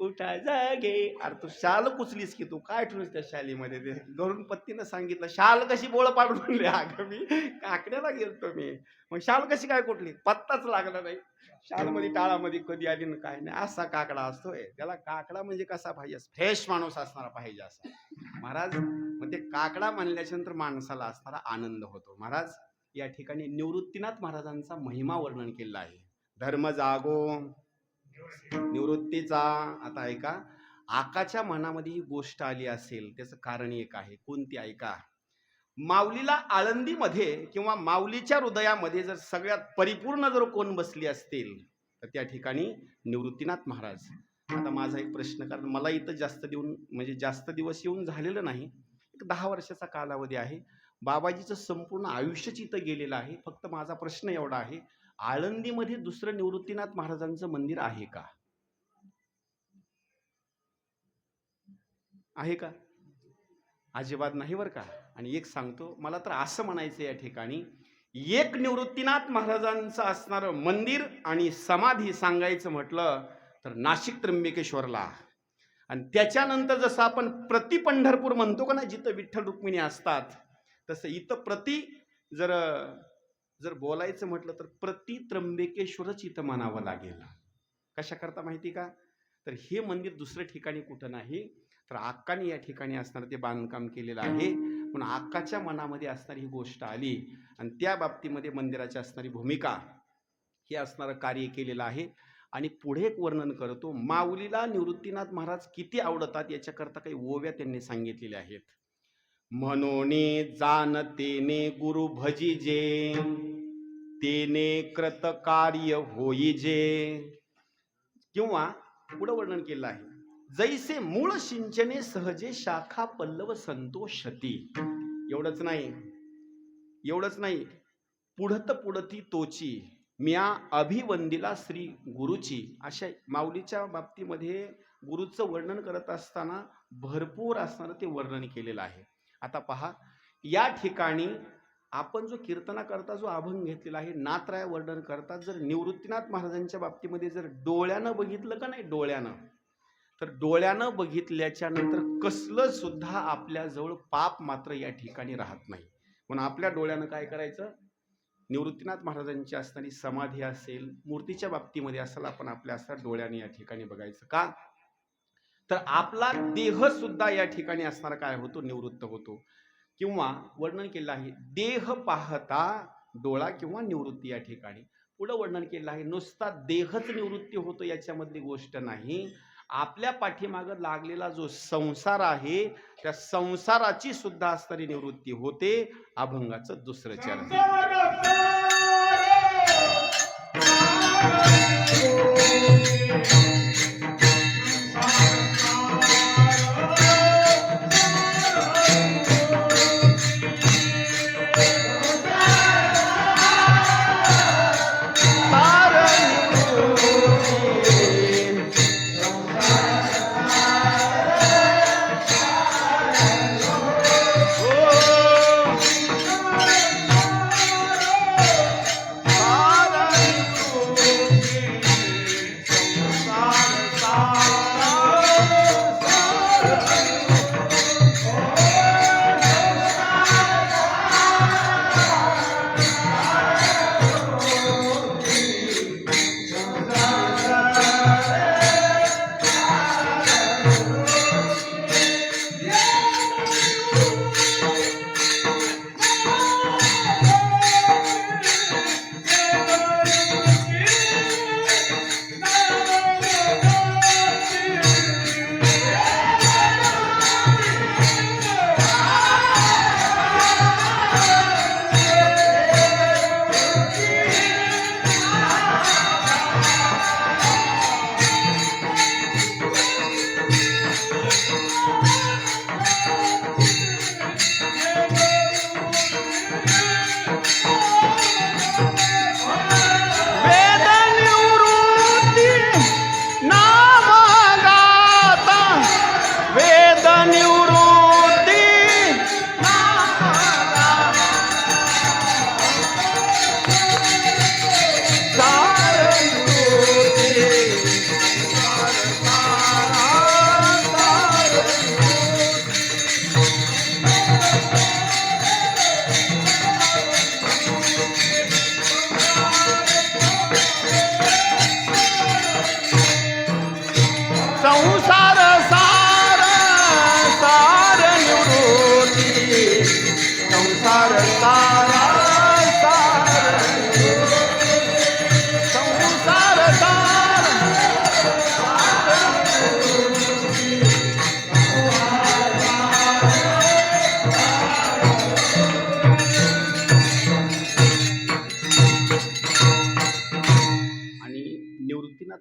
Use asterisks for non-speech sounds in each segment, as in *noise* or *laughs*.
उठा जागे? अरे तू शाल कुचलीस की तू? काय ठेवलीस त्या शालीमध्ये? ते गरुण पत्तीनं सांगितलं शाल कशी बोळ पाडून म्हणले अगं मी काकड्याला गेलतो मी. मग शाल कशी काय कुठली? पत्ताच लागला नाही. शालमध्ये टाळामध्ये कधी आली ना काय नाही. असा काकडा असतोय. त्याला काकडा म्हणजे कसा पाहिजे? फ्रेश माणूस असणारा पाहिजे असा. महाराज मग ते काकडा म्हणल्याच्या नंतर माणसाला असणारा आनंद होतो. महाराज या ठिकाणी निवृत्तीनाथ महाराजांचा महिमा वर्णन केला आहे. धर्म जागो निवृत्तीचा आता ऐका आकाच्या मनामध्ये ही गोष्ट आली असेल त्याचं कारण एक आहे कोणती ऐका? माऊलीला आळंदीमध्ये किंवा माऊलीच्या हृदयामध्ये जर सगळ्यात परिपूर्ण जर कोण बसली असतील तर त्या ठिकाणी निवृत्तीनाथ महाराज. आता माझा एक प्रश्न कारण मला इथं जास्त देऊन म्हणजे जास्त दिवस येऊन झालेलं नाही एक दहा वर्षाचा कालावधी आहे. बाबाजीचं संपूर्ण आयुष्यच इथं गेलेलं आहे फक्त माझा प्रश्न एवढा आहे आळंदीमध्ये दुसरं निवृत्तीनाथ महाराजांचं मंदिर आहे का? आहे का? अजिबात नाही बरं का? आणि एक सांगतो मला तर असं म्हणायचं या ठिकाणी एक निवृत्तीनाथ महाराजांचं असणारं मंदिर आणि समाधी सांगायचं म्हटलं तर नाशिक त्र्यंबकेश्वरला. आणि त्याच्यानंतर जसं आपण प्रति पंढरपूर म्हणतो का ना जिथं विठ्ठल रुक्मिणी असतात तसं इथं प्रति जर जर बोलायचं म्हटलं तर प्रति त्र्यंबकेश्वरच इथं म्हणावं लागेल. कशाकरता माहिती का? तर हे मंदिर दुसऱ्या ठिकाणी कुठं नाही तर आक्काने या ठिकाणी असणारं ते बांधकाम केलेलं आहे. पण अक्काच्या मनामध्ये असणारी ही गोष्ट आली आणि त्या बाबतीमध्ये मंदिराची असणारी भूमिका हे असणारं कार्य केलेलं आहे. आणि पुढे एक वर्णन करतो माऊलीला निवृत्तीनाथ महाराज किती आवडतात याच्याकरता काही ओव्या त्यांनी सांगितलेल्या आहेत. म्हणून जाणतेने गुरु भजिजे तेने कृत कार्य होईजे किंवा पुढं वर्णन केलं आहे. जैसे मूळ सिंचने सहजे शाखा पल्लव संतोषती. एवढंच नाही. एवढंच नाही. पुढत पुढती तोची. म्या अभिवंदिला श्री गुरुची. अशा माऊलीच्या बाबतीमध्ये गुरुचं वर्णन करत असताना भरपूर असणारं ते वर्णन केलेलं आहे. आता पहा या ठिकाणी आपण जो कीर्तना करता जो अभंग घेतलेला आहे नातराय वर्णन करता जर निवृत्तीनाथ महाराजांच्या बाबतीमध्ये जर डोळ्यानं बघितलं का नाही डोळ्यानं तर डोळ्यानं बघितल्याच्या नंतर कसलं सुद्धा आपल्याजवळ पाप मात्र या ठिकाणी राहत नाही. म्हणून आपल्या डोळ्यानं काय करायचं? निवृत्तीनाथ महाराजांची असणारी समाधी असेल मूर्तीच्या बाबतीमध्ये असेल आपण आपल्या असणार डोळ्याने या ठिकाणी बघायचं. का? तर आपला देह सुद्धा या ठिकाणी असणारा काय होतो? निवृत्त होतो. किंवा वर्णन केलं आहे देह पाहता डोळा किंवा निवृत्ती या ठिकाणी. पुढं वर्णन केलं आहे नुसता देहच निवृत्ती होतो याच्यामधली गोष्ट नाही. आपल्या पाठीमागं लागलेला जो संसार आहे त्या संसाराची सुद्धा असणारी निवृत्ती होते अभंगाचं दुसरं चरण.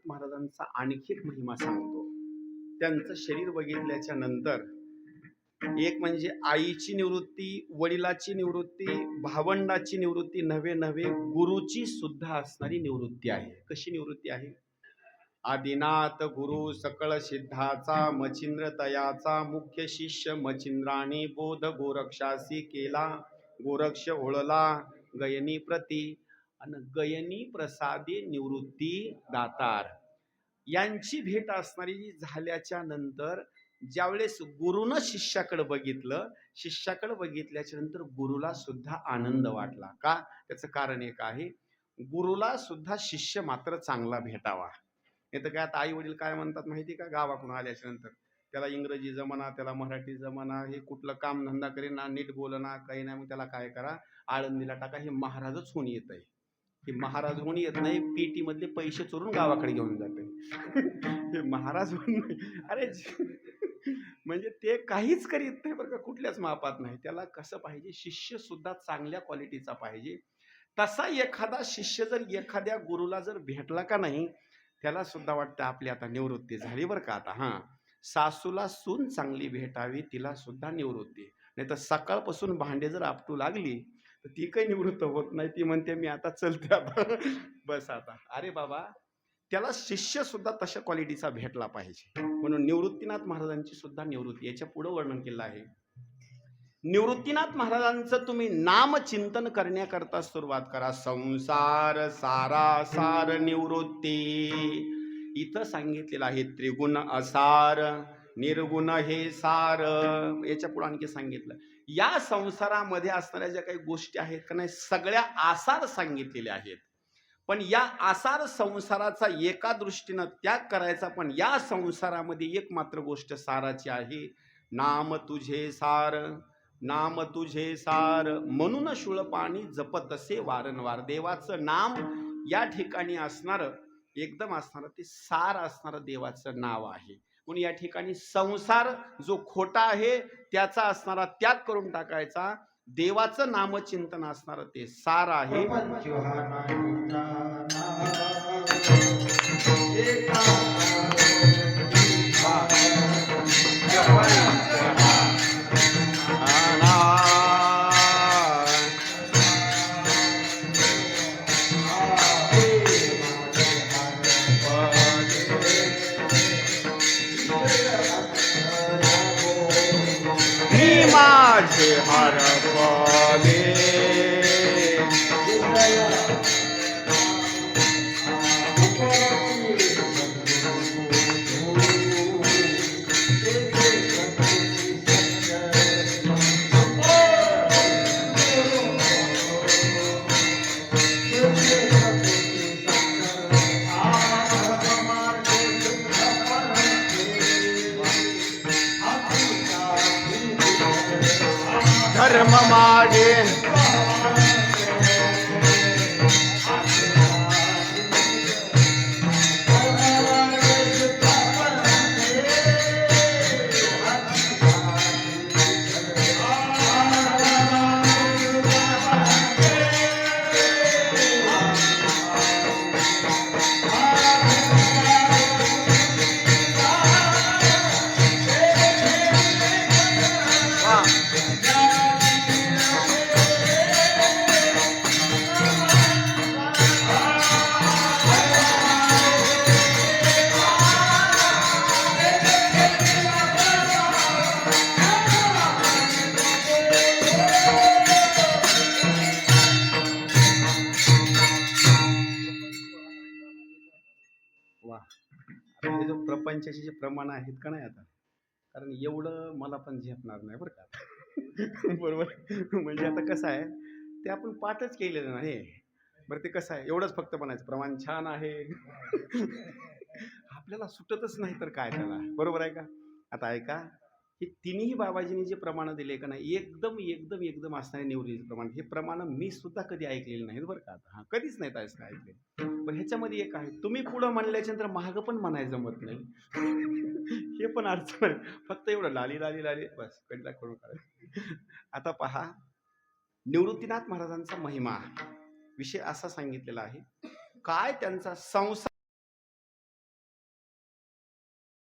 महाराजांचा आणखी एक महिमा सांगतो. त्यांचं शरीर बघितल्याच्या नंतर एक म्हणजे आईची निवृत्ती वडिलाची निवृत्ती भावंडाची निवृत्ती नव्हे नव्हे गुरुची सुद्धा असणारी निवृत्ती आहे. कशी निवृत्ती आहे? आदिनाथ गुरु सकळ सिद्धाचा मचिंद्र तयाचा मुख्य शिष्य मचिंद्राने बोध गोरक्षासी केला गोरक्ष ओळला गयनी प्रती आणि गयनी प्रसादी निवृत्ती दातार. यांची भेट असणारी झाल्याच्यानंतर ज्यावेळेस गुरुनं शिष्याकडे बघितलं शिष्याकडे बघितल्याच्या नंतर गुरुला सुद्धा आनंद वाटला. का? त्याचं कारण एक आहे गुरुला सुद्धा शिष्य मात्र चांगला भेटावा. नाही तर काय आता आई वडील काय म्हणतात माहिती का? गावाकडून आल्याच्यानंतर. त्याला इंग्रजी जमना त्याला मराठी जमना हे कुठलं काम धंदा करेना नीट बोलना काही नाही मग त्याला काय करा? आळंदीला टाका हे महाराजच होऊन येत आहे हे महाराज होऊन येत नाही पीटी मधले पैसे चोरून गावाकडे घेऊन जाते. हे महाराज होऊन अरे म्हणजे ते काहीच करीत नाही बरं का कुठल्याच मापात नाही. त्याला कसं पाहिजे? शिष्य सुद्धा चांगल्या क्वालिटीचा पाहिजे. तसा एखादा शिष्य जर एखाद्या गुरुला जर भेटला का नाही त्याला सुद्धा वाटतं आपली आता निवृत्ती झाली बरं का आता हां. सासूला सून चांगली भेटावी तिला सुद्धा निवृत्ती. नाही तर सकाळपासून भांडे जर आपटू लागली तर ती काही निवृत्त होत नाही. ती म्हणते मी आता चलते आता. बस आता. अरे बाबा त्याला शिष्य सुद्धा तशा क्वालिटीचा भेटला पाहिजे. म्हणून निवृत्तीनाथ महाराजांची सुद्धा निवृत्ती. याच्या पुढं वर्णन केलं आहे. निवृत्तीनाथ महाराजांचं तुम्ही नामचिंतन करण्याकरता सुरुवात करा. संसार सारा सार निवृत्ती. इथं सांगितलेलं आहे त्रिगुण असार निर्गुण हे सार. याच्यापुढे आणखी सांगितलं. या संसारामध्ये असणाऱ्या ज्या काही गोष्टी आहेत का नाही सगळ्या आसार सांगितलेल्या आहेत. पण या आसार संसाराचा एका दृष्टीनं त्याग करायचा पण या संसारामध्ये एक मात्र गोष्ट साराची आहे. नाम तुझे सार नाम तुझे सार. म्हणून शुळ पाणी जपत असे वारंवार. देवाचं नाम या ठिकाणी असणारं एकदम असणारं ते सार असणारं देवाचं नाव आहे. म्हणून या ठिकाणी संसार जो खोटा आहे त्याचा असणारा त्याग करून टाकायचा. देवाचं नामचिंतन असणारं ते सार आहे. माझे धर्म मागे. हे जे प्रमाण आहेत का नाही आता? कारण एवढं मला पण झेपणार नाही बरं का. *laughs* बरोबर? म्हणजे आता कसं आहे ते आपण पाठच केलेलं नाही. बरं ते कसं आहे एवढंच फक्त म्हणायचं प्रमाण छान आहे. आपल्याला सुटतच नाही तर काय त्याला बरोबर आहे का? आता ऐका हे तिन्ही बाबाजींनी जे प्रमाण दिले का नाही एकदम एकदम एकदम असणारे निवडीचे प्रमाण हे प्रमाण मी सुद्धा कधी ऐकलेले नाहीत बरं का आता. हां कधीच नाहीत असं ऐकले. पण ह्याच्यामध्ये एक आहे. तुम्ही पुढं म्हणल्याच्या नंतर महाग पण म्हणायचं जमत नाही. *laughs* हे पण अडचण आहे. फक्त एवढं लाली लाली लाली. बस कधीला करून काढ आता पहा. निवृत्तीनाथ महाराजांचा महिमा. विषय असा सांगितलेला आहे. काय त्यांचा संसार